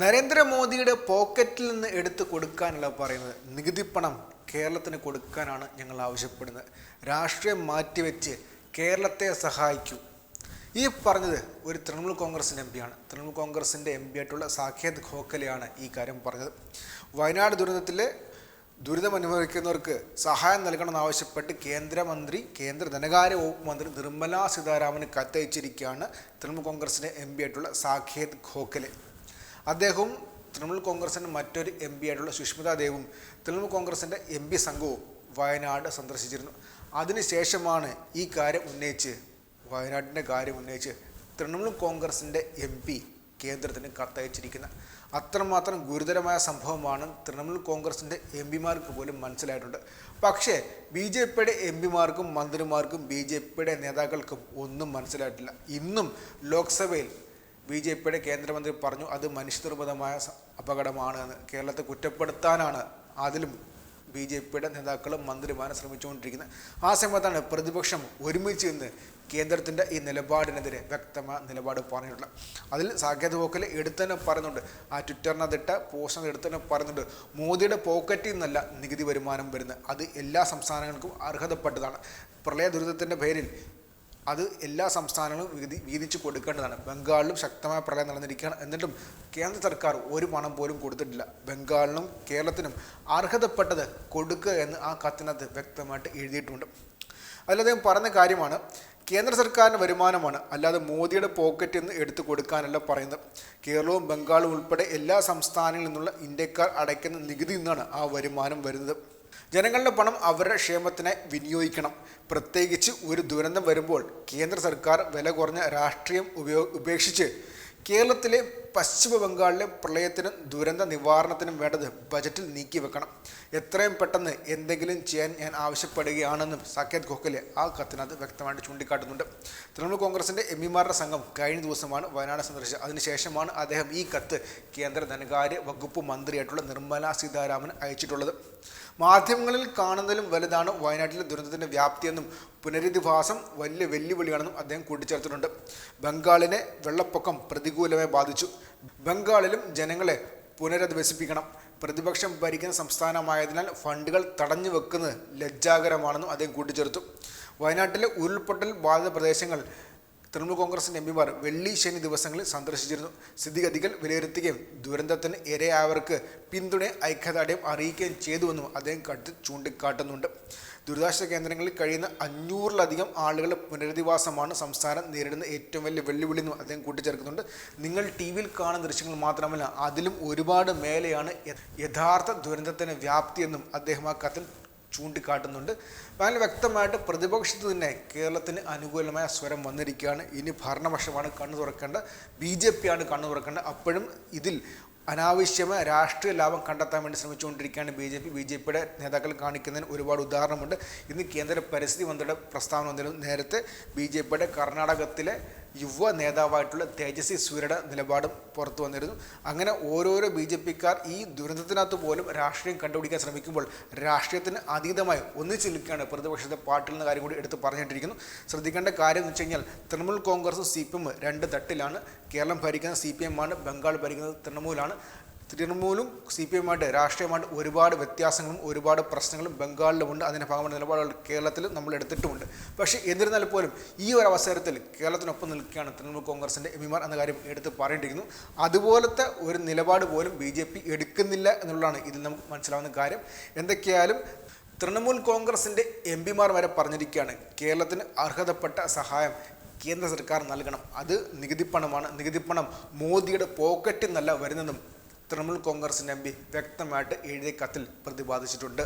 നരേന്ദ്രമോദിയുടെ പോക്കറ്റിൽ നിന്ന് എടുത്ത് കൊടുക്കാനല്ല പറയുന്നത്. നികുതി പണം കേരളത്തിന് കൊടുക്കാനാണ് ഞങ്ങൾ ആവശ്യപ്പെടുന്നത്. രാഷ്ട്രീയം മാറ്റിവെച്ച് കേരളത്തെ സഹായിക്കൂ. ഈ പറഞ്ഞത് ഒരു തൃണമൂൽ കോൺഗ്രസിന്റെ എം പിയാണ്. തൃണമൂൽ കോൺഗ്രസിന്റെ എം പി ആയിട്ടുള്ള സാഖേത് ഖോഖലെയാണ് ഈ കാര്യം പറഞ്ഞത്. വയനാട് ദുരന്തത്തിൽ ദുരിതം അനുഭവിക്കുന്നവർക്ക് സഹായം നൽകണമെന്നാവശ്യപ്പെട്ട് കേന്ദ്രമന്ത്രി കേന്ദ്ര ധനകാര്യ വകുപ്പ് മന്ത്രി നിർമ്മലാ സീതാരാമന് കത്തയച്ചിരിക്കുകയാണ് തൃണമൂൽ കോൺഗ്രസിന്റെ എം പി ആയിട്ടുള്ള സാഖേത് ഖോഖലെ. അദ്ദേഹവും തൃണമൂൽ കോൺഗ്രസിന്റെ മറ്റൊരു എം പി ആയിട്ടുള്ള സുഷ്മിത ദേവും തൃണമൂൽ കോൺഗ്രസിന്റെ എം പി സംഘവും വയനാട് സന്ദർശിച്ചിരുന്നു. അതിനുശേഷമാണ് ഈ കാര്യം ഉന്നയിച്ച് വയനാടിന്റെ കാര്യം ഉന്നയിച്ച് തൃണമൂൽ കോൺഗ്രസിന്റെ എം പി കേന്ദ്രത്തിന് കത്തയച്ചിരിക്കുന്നത് അത്രമാത്രം ഗുരുതരമായ സംഭവമാണ് തൃണമൂൽ കോൺഗ്രസിന്റെ എം പിമാർക്ക് പോലും മനസ്സിലായിട്ടുണ്ട്. പക്ഷേ ബി ജെ പിയുടെ എം പിമാർക്കും മന്ത്രിമാർക്കും ബി ജെ പിയുടെ നേതാക്കൾക്കും ഒന്നും മനസ്സിലായിട്ടില്ല. ഇന്നും ലോക്സഭയിൽ ബി ജെ പിയുടെ കേന്ദ്രമന്ത്രി പറഞ്ഞു അത് മനുഷ്യനിർമ്മിതമായ അപകടമാണ് എന്ന്. കേരളത്തെ കുറ്റപ്പെടുത്താനാണ് അതിലും ബി ജെ പിയുടെ നേതാക്കളും മന്ത്രിമാരും ശ്രമിച്ചുകൊണ്ടിരിക്കുന്നത്. ആ സമയത്താണ് പ്രതിപക്ഷം ഒരുമിച്ച് നിന്ന് കേന്ദ്രത്തിന്റെ ഈ നിലപാടിനെതിരെ വ്യക്തമായ നിലപാട് പറഞ്ഞിട്ടുള്ളത്. അതിൽ സാങ്കേതിക പോക്കൽ എടുത്തന്നെ പറയുന്നുണ്ട്. ആ ട്വിറ്ററിനകത്തിട്ട പോസ്റ്റിനകത്ത് എടുത്തന്നെ പറയുന്നുണ്ട്. മോദിയുടെ പോക്കറ്റിൽ നിന്നല്ല നികുതി വരുമാനം വരുന്നത്. അത് എല്ലാ സംസ്ഥാനങ്ങൾക്കും അർഹതപ്പെട്ടതാണ്. പ്രളയ ദുരിതത്തിന്റെ പേരിൽ അത് എല്ലാ സംസ്ഥാനങ്ങളും വീതി വീതിച്ചു കൊടുക്കേണ്ടതാണ്. ബംഗാളിലും ശക്തമായ പ്രളയം നടന്നിരിക്കുകയാണ്. എന്നിട്ടും കേന്ദ്ര സർക്കാർ ഒരു പണം പോലും കൊടുത്തിട്ടില്ല. ബംഗാളിനും കേരളത്തിനും അർഹതപ്പെട്ടത് കൊടുക്കുക എന്ന് ആ കത്തിനകത്ത് വ്യക്തമായിട്ട് എഴുതിയിട്ടുണ്ട്. അതിലദ്ദേഹം പറഞ്ഞ കാര്യമാണ് കേന്ദ്ര സർക്കാരിന്റെ വരുമാനമാണ് അല്ലാതെ മോദിയുടെ പോക്കറ്റിൽ നിന്ന് എടുത്തു കൊടുക്കാനല്ല പറയുന്നത്. കേരളവും ബംഗാളും ഉൾപ്പെടെ എല്ലാ സംസ്ഥാനങ്ങളിൽ നിന്നുള്ള ഇന്ത്യക്കാർ അടയ്ക്കുന്ന നികുതി നിന്നാണ് ആ വരുമാനം വരുന്നത്. ജനങ്ങളുടെ പണം അവരുടെ ക്ഷേമത്തിനായി വിനിയോഗിക്കണം. പ്രത്യേകിച്ച് ഒരു ദുരന്തം വരുമ്പോൾ കേന്ദ്ര സർക്കാർ വില കുറഞ്ഞ രാഷ്ട്രീയം ഉപയോ ഉപേക്ഷിച്ച് കേരളത്തിലെ പശ്ചിമ ബംഗാളിലെ പ്രളയത്തിനും ദുരന്ത നിവാരണത്തിനും വേണ്ടത് ബജറ്റിൽ നീക്കി വെക്കണം. എത്രയും പെട്ടെന്ന് എന്തെങ്കിലും ചെയ്യാൻ ഞാൻ ആവശ്യപ്പെടുകയാണെന്നും സാക്കേത് ഖോഖലെ ആ കത്തിനകത്ത് വ്യക്തമായിട്ട് ചൂണ്ടിക്കാട്ടുന്നുണ്ട്. തൃണമൂൽ കോൺഗ്രസിന്റെ എം പിമാരുടെ സംഘം കഴിഞ്ഞ ദിവസമാണ് വയനാട് സന്ദർശിച്ചത്. അതിനുശേഷമാണ് അദ്ദേഹം ഈ കത്ത് കേന്ദ്ര ധനകാര്യ വകുപ്പ് മന്ത്രിയായിട്ടുള്ള നിർമ്മല സീതാരാമൻ അയച്ചിട്ടുള്ളത്. മാധ്യമങ്ങളിൽ കാണുന്നതിലും വലുതാണ് വയനാട്ടിലെ ദുരന്തത്തിന്റെ വ്യാപ്തിയെന്നും പുനരധിവാസം വലിയ വെല്ലുവിളിയാണെന്നും അദ്ദേഹം കൂട്ടിച്ചേർത്തിട്ടുണ്ട്. ബംഗാളിനെ വെള്ളപ്പൊക്കം പ്രതികൂലമായി ബാധിച്ചു. ബംഗാളിലും ജനങ്ങളെ പുനരധിവസിപ്പിക്കണം. പ്രതിപക്ഷം ഭരിക്കുന്ന സംസ്ഥാനമായതിനാൽ ഫണ്ടുകൾ തടഞ്ഞു വെക്കുന്നത് ലജ്ജാകരമാണെന്നും അദ്ദേഹം കൂട്ടിച്ചേർത്തു. വയനാട്ടിലെ ഉരുൾപൊട്ടൽ ബാധിത പ്രദേശങ്ങൾ തൃണമൂൽ കോൺഗ്രസിന്റെ എം പിമാർ വെള്ളി ശനി ദിവസങ്ങളിൽ സന്ദർശിച്ചിരുന്നു. സ്ഥിതിഗതികൾ വിലയിരുത്തുകയും ദുരന്തത്തിന് ഇരയായവർക്ക് പിന്തുണ ഐക്യദാർഢ്യം അറിയിക്കുകയും ചെയ്തുവെന്നും അദ്ദേഹം കടുത്ത് ചൂണ്ടിക്കാട്ടുന്നുണ്ട്. ദുരിതാശ്വാസ കേന്ദ്രങ്ങളിൽ കഴിയുന്ന അഞ്ഞൂറിലധികം ആളുകളുടെ പുനരധിവാസമാണ് സംസ്ഥാനം നേരിടുന്ന ഏറ്റവും വലിയ വെല്ലുവിളി എന്നും അദ്ദേഹം കൂട്ടിച്ചേർക്കുന്നുണ്ട്. നിങ്ങൾ ടി വിയിൽ കാണുന്ന ദൃശ്യങ്ങൾ മാത്രമല്ല അതിലും ഒരുപാട് മേലെയാണ് യഥാർത്ഥ ദുരന്തത്തിന് വ്യാപ്തിയെന്നും അദ്ദേഹം ആ കത്തിൽ ചൂണ്ടിക്കാട്ടുന്നുണ്ട്. വളരെ വ്യക്തമായിട്ട് പ്രതിപക്ഷത്ത് തന്നെ കേരളത്തിന് അനുകൂലമായ സ്വരം വന്നിരിക്കുകയാണ്. ഇനി ഭരണപക്ഷമാണ് കണ്ണു തുറക്കേണ്ട. ബി ജെ പി ആണ് കണ്ണു തുറക്കേണ്ടത് അപ്പോഴും ഇതിൽ അനാവശ്യമായ രാഷ്ട്രീയ ലാഭം കണ്ടെത്താൻ വേണ്ടി ശ്രമിച്ചുകൊണ്ടിരിക്കുകയാണ് B J P. B J പിയുടെ നേതാക്കൾ കാണിക്കുന്നതിന് ഒരുപാട് ഉദാഹരണമുണ്ട്. ഇന്ന് കേന്ദ്ര പരിസ്ഥിതി മന്ത്രിയുടെ പ്രസ്താവന വന്നിരുന്നു. നേരത്തെ ബി ജെ പിയുടെ കർണാടകത്തിലെ യുവ നേതാവായിട്ടുള്ള തേജസ്വി സൂര്യയുടെ നിലപാടും പുറത്തു വന്നിരുന്നു. അങ്ങനെ ഓരോരോ ബി ജെ പിക്കാർ ഈ ദുരന്തത്തിനകത്ത് പോലും രാഷ്ട്രീയം കണ്ടുപിടിക്കാൻ ശ്രമിക്കുമ്പോൾ രാഷ്ട്രീയത്തിന് അതീതമായി ഒന്നിച്ചു നിൽക്കുകയാണ് പ്രതിപക്ഷത്തെ പാർട്ടിയിൽ നിന്ന് കാര്യം കൂടി എടുത്ത് പറഞ്ഞിട്ടിരിക്കുന്നു. ശ്രദ്ധിക്കേണ്ട കാര്യം എന്ന് വെച്ച് കഴിഞ്ഞാൽ തൃണമൂൽ കോൺഗ്രസും സി പി എം രണ്ട് തട്ടിലാണ്. കേരളം ഭരിക്കുന്ന സി പി എം ആണ് ബംഗാൾ ഭരിക്കുന്നത് തൃണമൂലാണ്. തൃണമൂലും സി പി എമ്മായിട്ട് രാഷ്ട്രീയമായിട്ട് ഒരുപാട് വ്യത്യാസങ്ങളും ഒരുപാട് പ്രശ്നങ്ങളും ബംഗാളിലുമുണ്ട്. അതിന്റെ ഭാഗമായ നിലപാടുകൾ കേരളത്തിൽ നമ്മൾ എടുത്തിട്ടുമുണ്ട്. പക്ഷേ എന്നിരുന്നാൽ പോലും ഈ ഒരു അവസരത്തിൽ കേരളത്തിനൊപ്പം നിൽക്കുകയാണ് തൃണമൂൽ കോൺഗ്രസിന്റെ എം പിമാർ എന്ന കാര്യം എടുത്ത് പറയേണ്ടിയിരിക്കുന്നു. അതുപോലത്തെ ഒരു നിലപാട് പോലും ബി ജെ പി എടുക്കുന്നില്ല എന്നുള്ളതാണ് ഇതിൽ നമുക്ക് മനസ്സിലാവുന്ന കാര്യം. എന്തൊക്കെയായാലും തൃണമൂൽ കോൺഗ്രസിന്റെ എം പിമാർ വരെ പറഞ്ഞിരിക്കുകയാണ് കേരളത്തിന് അർഹതപ്പെട്ട സഹായം കേന്ദ്ര സർക്കാർ നൽകണം. അത് നികുതിപ്പണമാണ് നികുതിപ്പണം മോദിയുടെ പോക്കറ്റിൽ നിന്നല്ല വരുന്നതെന്നും തൃണമൂൽ കോൺഗ്രസ് എം പി വ്യക്തമായിട്ട് എഴുതിയ കത്തിൽ പ്രതിപാദിച്ചിട്ടുണ്ട്.